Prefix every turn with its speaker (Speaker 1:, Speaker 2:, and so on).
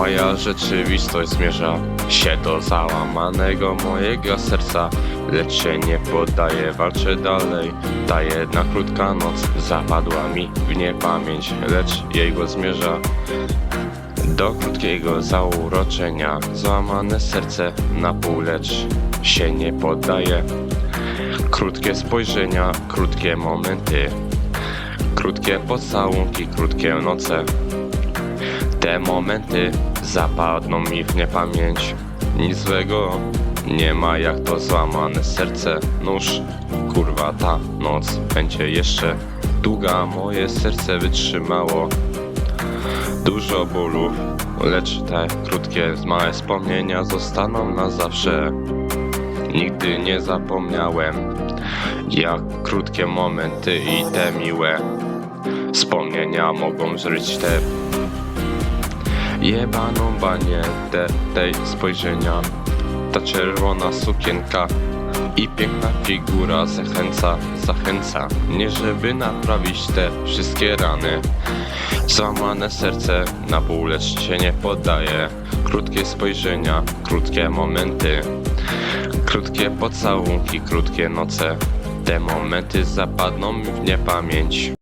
Speaker 1: Moja rzeczywistość zmierza się do załamanego mojego serca. Lecz się nie poddaję, walczę dalej Ta jedna krótka noc zapadła mi w niepamięć Lecz jego zmierza do krótkiego zauroczenia. Złamane serce na pół, lecz się nie poddaje Krótkie spojrzenia, krótkie momenty Krótkie pocałunki, krótkie noce. Te momenty zapadną mi w niepamięć. Nic złego nie ma jak to złamane serce. Nóż, kurwa ta noc będzie jeszcze długa. Moje serce wytrzymało Dużo bólów, lecz te krótkie, małe wspomnienia zostaną na zawsze. Nigdy nie zapomniałem Jak krótkie momenty i te miłe Wspomnienia mogą zryć te Jebaną te, tej spojrzenia Ta czerwona sukienka i piękna figura zachęca, zachęca mnie, żeby naprawić te wszystkie rany. Złamane serce na pół, lecz się nie poddaje. Krótkie spojrzenia, krótkie momenty, krótkie pocałunki, krótkie noce. Te momenty zapadną w niepamięć.